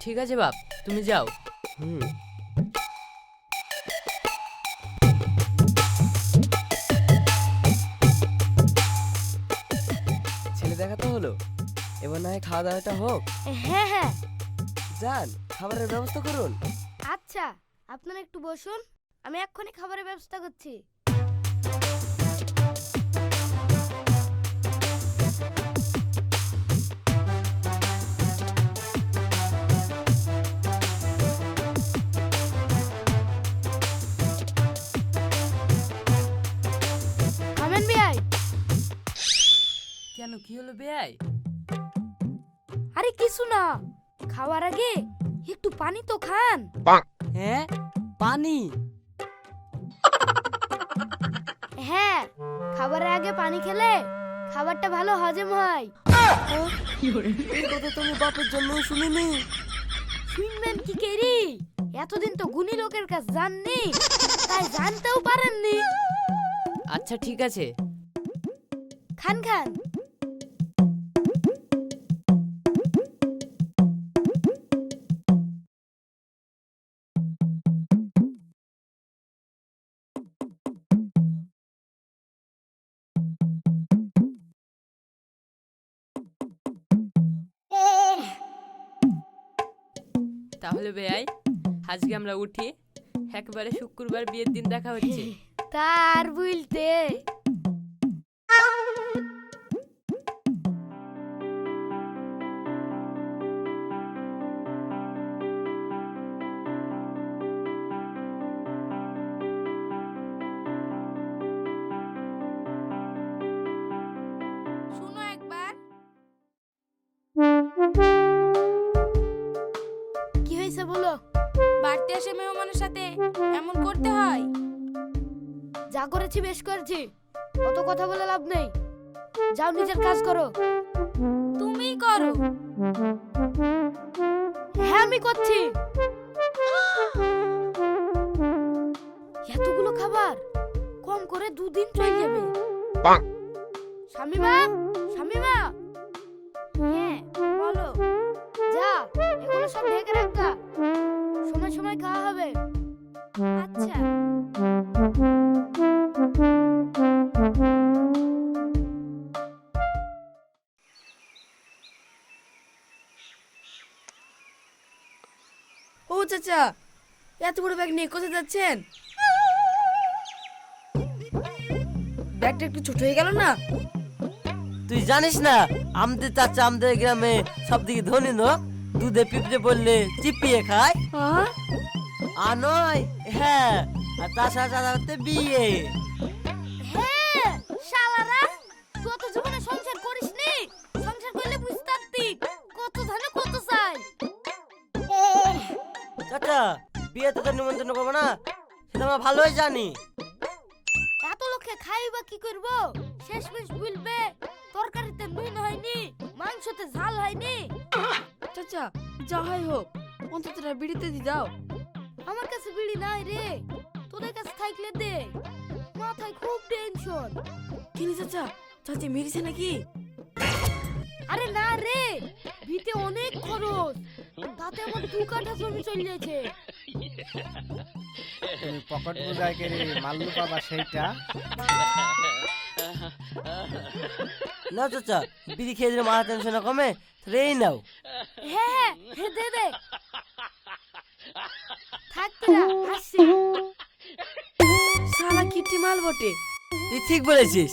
ঠিক আছে বাপ তুমি যাও। হুম। ছেলে দেখা তো হলো। এবার না হয় খাওয়া দাওয়াটা হোক। হ্যাঁ হ্যাঁ। যান খাবারের ব্যবস্থা করুন। আচ্ছা আপনারা একটু বসুন। আমি এক্ষুনি খাবারের ব্যবস্থা করছি। কি হলো বেয়াই আরে কিছু না খাওয়ার আগে একটু পানি তো খান। হ্যাঁ? পানি? হ্যাঁ খাবারের আগে পানি খেলে খাবারটা ভালো হজম হয়। এই কথা তুমি বাপের জন্য শুনিনি। শুনবেন কি কেরি? এতদিন তো গুণী লোকের কাছে জাননি তাই জানতেও পারেননি। আচ্ছা ঠিক আছে। খান খান। তাহলে বেয়াই আজকে আমরা উঠি একবারে শুক্রবার বিয়ের দিন দেখা হচ্ছে। তার বুঝতে সাথে এমন করতে হয়? যা করেছি বেশ করেছি। অত কথা বলে লাভ নেই। যাও নিজের কাজ করো। তুমিই করো। হ্যাঁ আমি করছি। এতগুলো খাবার কম করে দুদিন চলে যাবে। শামিমা শামিমা! হ্যাঁ বলো। যা এগুলো সব ঢেকে আচ্ছা। ও চাচা এত বড় ব্যাগ নিয়ে কোথায় যাচ্ছেন? ব্যাগটা একটু ছোট হয়ে গেল না? তুই জানিস না আমাদের চাচা আমাদের গ্রামে সব দিকে ধনী লোক দুধে পিঁপড়ে পড়লে চিপিয়ে খায়? আর নয় হ্যাঁ আর বিয়ে। হ্যাঁ শালারা কত জীবনে সংসার করিসনি? সংসার করলে বুঝতে কত ধানে কত চাই। চাচা বিয়েতে তো নিমন্ত্রণ করব না? সেটা আমরা ভালোই জানি। এত লোককে খাইবা কি করব? শেষমেশ বলবে তরকারিতে নুন হয়নি মাংসতে ঝাল হয়নি। চাচা যা হয় হোক অন্তত বিড়িতে দি দাও। আমার কাছে বিড়ি নাই রে। তোদের কাছে থাকলে দে। মাথায় খুব টেনশন কিনি চাচা? চাচি মেরেছে নাকি? আরে না রে ভিতে অনেক খরচ। তাতে আমার দু কাঠা জমি চলে যাচ্ছে তুমি পকেট বোঝায় কে রে মাল্লু পাবা সেইটা? না চাচা বিড়ি খেয়ে দিলে মাথা টেনশন কমে রেই নাও। হ্যাঁ হ্যাঁ দে দে। থাকতে না আসছি। শালা কিটি মাল বটে। তুই ঠিক বলেছিস।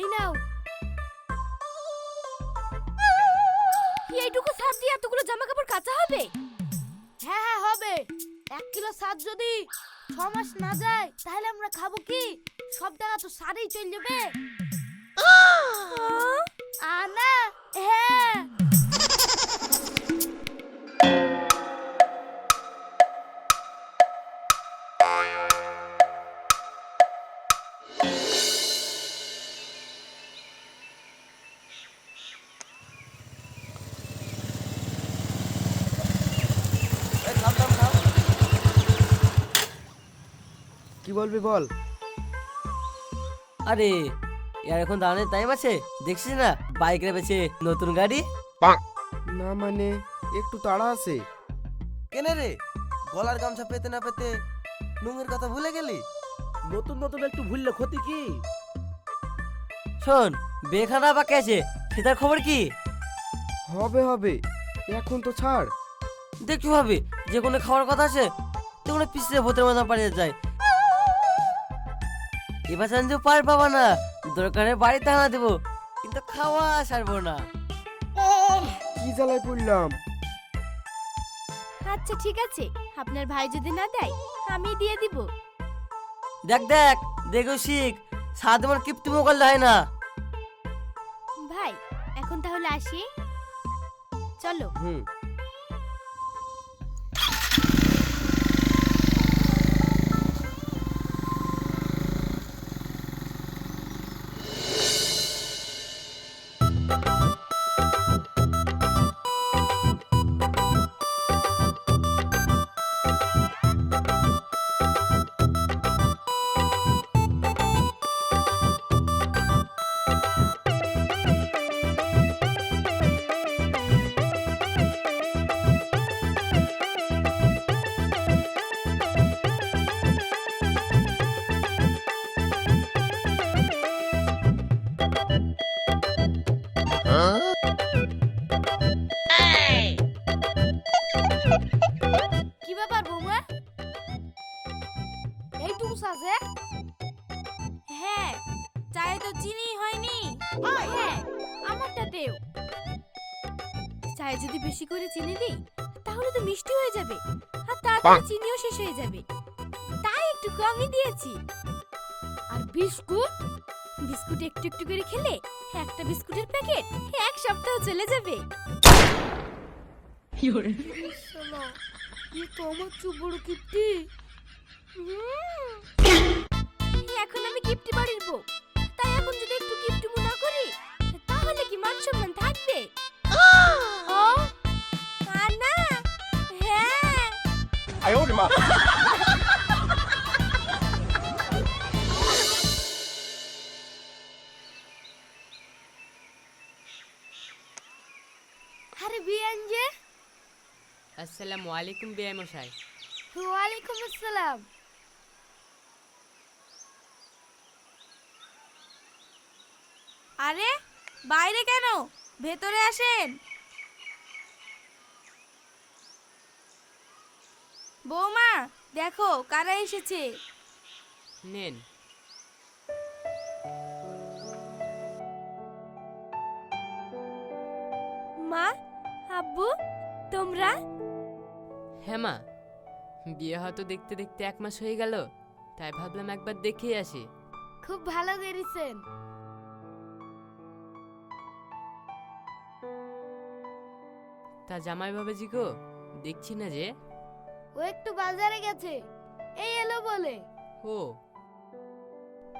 এই নাও। এইটুকু সার দিয়ে এতগুলো জামা কাপড় কাঁচা হবে? হ্যাঁ হ্যাঁ হবে। এক কিলো সার যদি ছ মাস না যায় তাহলে আমরা খাব কি? সব টাকা তো সারেই চলে যাবে আনা হ্যাঁ। কি বলবি বল? আরে ইয়ার এখন দাঁড়ানোর টাইম আছে দেখছিস না? বাইক রেপেছে নতুন গাড়ি? না মানে একটু তাড়া আছে। কেনে রে? গলার গামছা পেতে না পেতে নুঙ্গের কথা ভুলে গেলি? নতুন নতুন একটু ভুললে ক্ষতি কি? শোন বেখানা বাকি আছে সেটার খবর কি? হবে হবে এখন তো ছাড়। দেখতে হবে যে কোনো খাওয়ার কথা আছে যে কোনো পিছিয়ে ভূতের মতো পালিয়ে যায়। এবার জানতে পার পাবা না দরকারে বাড়িতে আনা দেবো কিন্তু খাওয়া সারবো না। কি জ্বালায় পড়লাম? আচ্ছা ঠিক আছে। আপনার ভাই যদি না দেয় আমি দিয়ে দিব। দেখ দেখ দেখো শিখ সাত আমার কিপ্তি মোকাল হয় না। ভাই এখন তাহলে আসি। চলো। হুম। আর চিনিও শেষ হয়ে যাবে। তাই একটু কমই দিয়েছি। আর বিস্কুট? বিস্কুট একটু একটু করে খেলে একটা বিস্কুটের প্যাকেট এক সপ্তাহ চলে যাবে। এ তো আমার এখন আমি কিপ্টি বাড়ির বউ তাই এখন যদি একটু কিপ্টি না করি তাহলে কি মান সম্মান থাকবে? হ্যাঁ আরে বিয়ান যে আসসালামু আলাইকুম বিআই মশাই ওয়ালাইকুম আসসালাম আরে বাইরে কেন? ভেতরে আসেন। বৌমা দেখো কারা এসেছে। নেন। মা আব্বু তোমরা? হ্যাঁ মা বিয়ে হয়তো দেখতে দেখতে এক মাস হয়ে গেল তাই ভাবলাম একবার দেখে আসি। খুব ভালো করেছেন। তা জামাই বাবাজি গো দেখছি না যে ও একটু বাজারে গেছে। এই এলো বলে। ও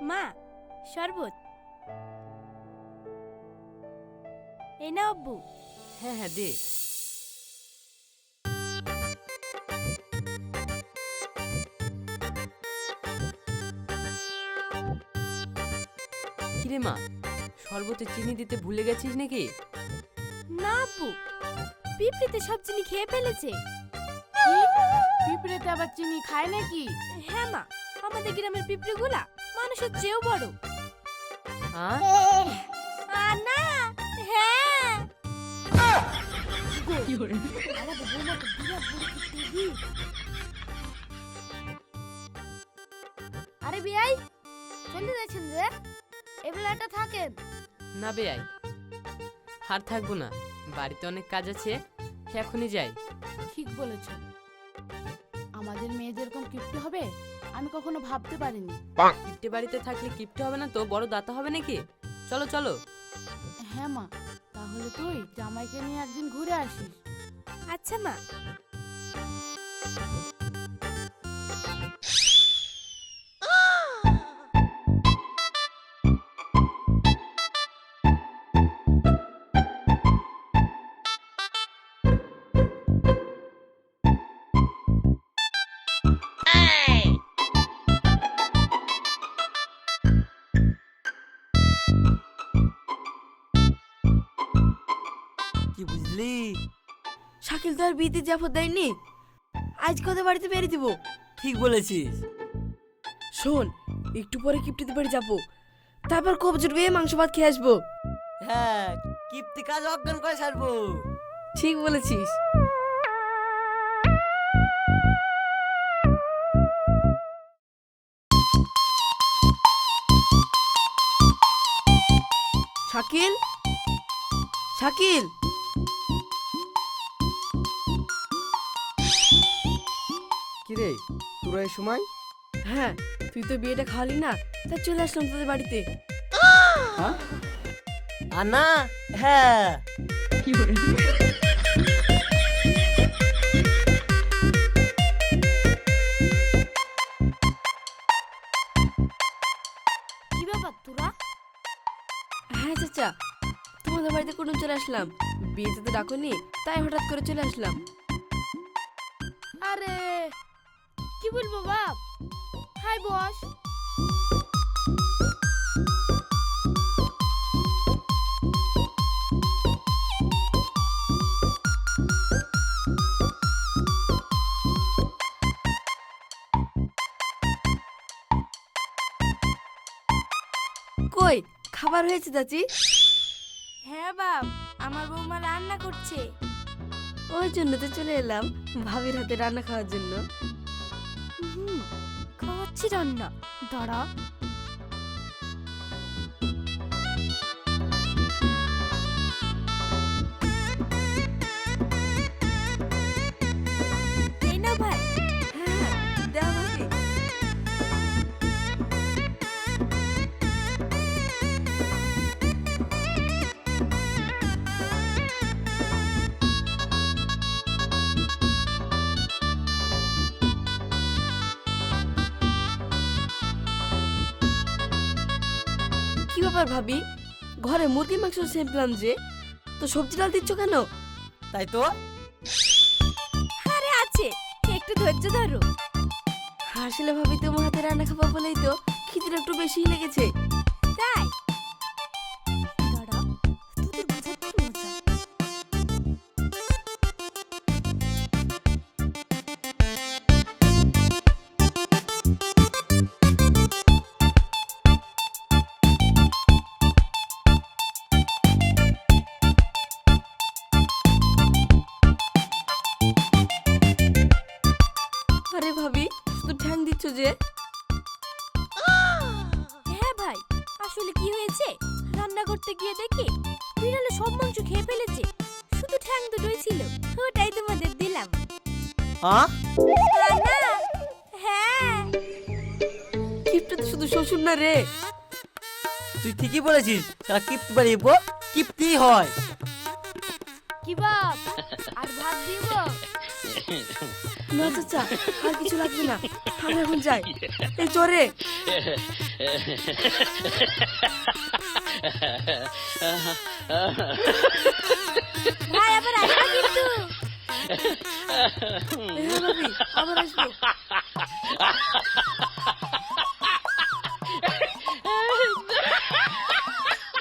মা শরবত। এই না আব্বু। হ্যাঁ হ্যাঁ দে। কিরে মা শরবতে চিনি দিতে ভুলে গেছিস নাকি? না আব্বু পিঁপড়েতে সব চিনি খেয়ে ফেলেছে। পিঁপড়েতে আবার চিনি খায় নাকি? হ্যাঁ মা আমাদের গ্রামের পিঁপড়েগুলা মানুষের চেয়েও বড়। হ্যাঁ? আর না হ্যাঁ। আমাদের বৌমাকে বিরাট বড় পিঁপড়ে। আরে বিয়াই চলে যাচ্ছেন যে? এবেলাটা থাকেন। না বেয়াই আর থাকব না। বাড়িতে অনেক কাজ আছে এখনই যাই। ঠিক বলেছ। আমাদের মেয়েদের এরকম কিপ্টে হবে আমি কখনো ভাবতে পারিনি। কিপ্টে বাড়িতে থাকলে কিপ্টে হবে না তো? বড় দাতা হবে নাকি? চলো চলো। হ্যাঁ মা তাহলে তুই জামাইকে নিয়ে একদিন ঘুরে আসিস। আচ্ছা মা। কি বুঝলি শাকিল তো আর বিয়েতে জাফর দেয়নি। আজ কত বাড়িতে বেরিয়ে দিব। ঠিক বলেছিস। শোন একটু পরে কিপ্টিতে বাড়ি যাব। তারপর কবজুর বিয়ে মাংস ভাত খেয়ে আসব। হ্যাঁ কিপ্তি কাজ অজ্ঞান করে ছাড়বো। ঠিক বলেছিস। শাকিল? শাকিল? কিরে তোরা এই সময়? হ্যাঁ তুই তো বিয়েটা খাওয়ালি না তাই চলে আসলাম তোদের বাড়িতে। আর না হ্যাঁ। কি ব্যাপার তোরা? হ্যাঁ চাচা তোমাদের বাড়িতে কোনো চলে আসলাম? বিয়েতে তো ডাকনি তাই হঠাৎ করে চলে আসলাম। আরে কি বলব বাপ? Hi boss. কই খাবার হয়েছে চাচি? হ্যাঁ বাপ আমার বৌমা রান্না করছে। ওই জন্য তো চলে এলাম ভাবির হাতে রান্না খাওয়ার জন্য। হুম খাওয়াচ্ছি রান্না দাঁড়া এই ব্যাপার ভাবি, ঘরে মুরগি মাংস সেমপ্লাম যে, তো সবজি ডাল দিচ্ছ কেন? তাই তো? আরে আছে, একটু ধৈর্য ধরো। আসলে ভাবি তোমার হাতে রান্না খাবার বলেই তো খিদের একটু বেশি লেগেছে। দিচ্ছ যে? হ্যাঁ ভাই আসলে কি হয়েছে? রান্না করতে গিয়ে দেখি বিড়ালে সব মাংস খেয়ে ফেলেছে। শুধু ঠ্যাং দুটোই ছিল ওটাই তোমাদের দিলাম। হ্যাঁ হ্যাঁ। তো শুধু শ্বশুর না রে। তুই ঠিকই বলেছিস তারা কিপ্তি বাড়ি কিপ্তি হয়। কি বাপ আর ভাত দিব না চাচা আর কিছু লাগবে না। আমি এখন যাই। এই চরে ভাই আবার আসবে কিন্তু। হ্যাঁ ভাবি আবার আসব।